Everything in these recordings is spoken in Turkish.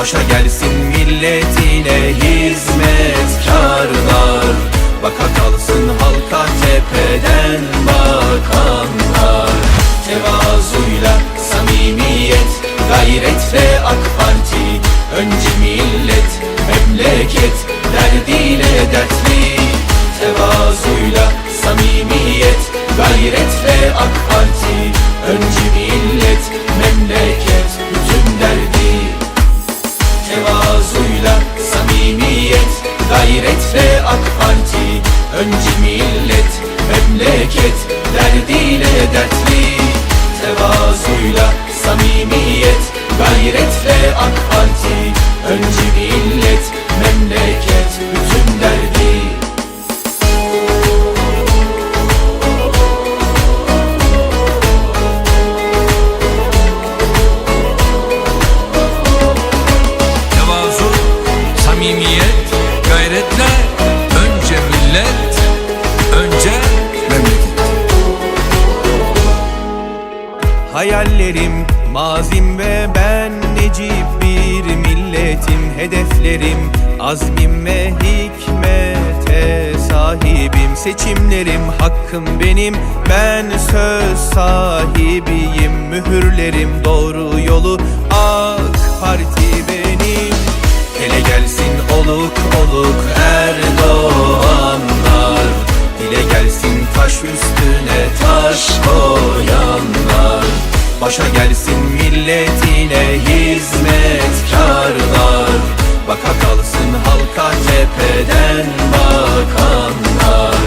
Başa gelsin milletine hizmetkarlar Baka kalsın halka tepeden bakanlar. Tevazuyla samimiyet Gayretle AK Parti. Önce millet memleket Derdiyle dertli. Tevazuyla samimiyet Gayretle AK Parti. Önce millet memleket Derdiyle dertli Tevazuyla samimiyet Hayallerim, mazim ve ben necip bir milletim Hedeflerim, azmim ve hikmete sahibim Seçimlerim, hakkım benim, ben söz sahibiyim Mühürlerim doğru yolu, AK Parti benim. Hele gelsin oluk oluk gelsin milletine hizmetkarlar. Baka kalsın halka tepeden bakanlar.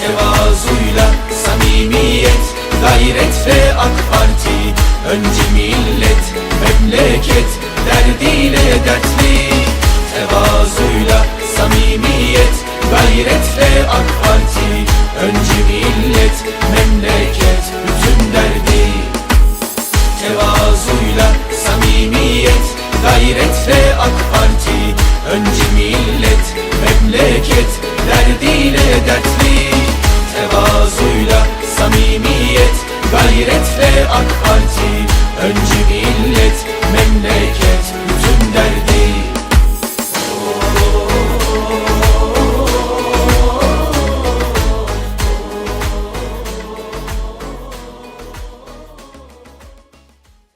Tevazuyla samimiyet Gayretle AK Parti. Önce millet memleket Derdiyle dertli. Tevazuyla samimiyet Gayretle AK Parti. Önce millet memleket Önce millet memleket Derdiyle dertli. Tevazuyla samimiyet Gayretle AK Parti. Önce millet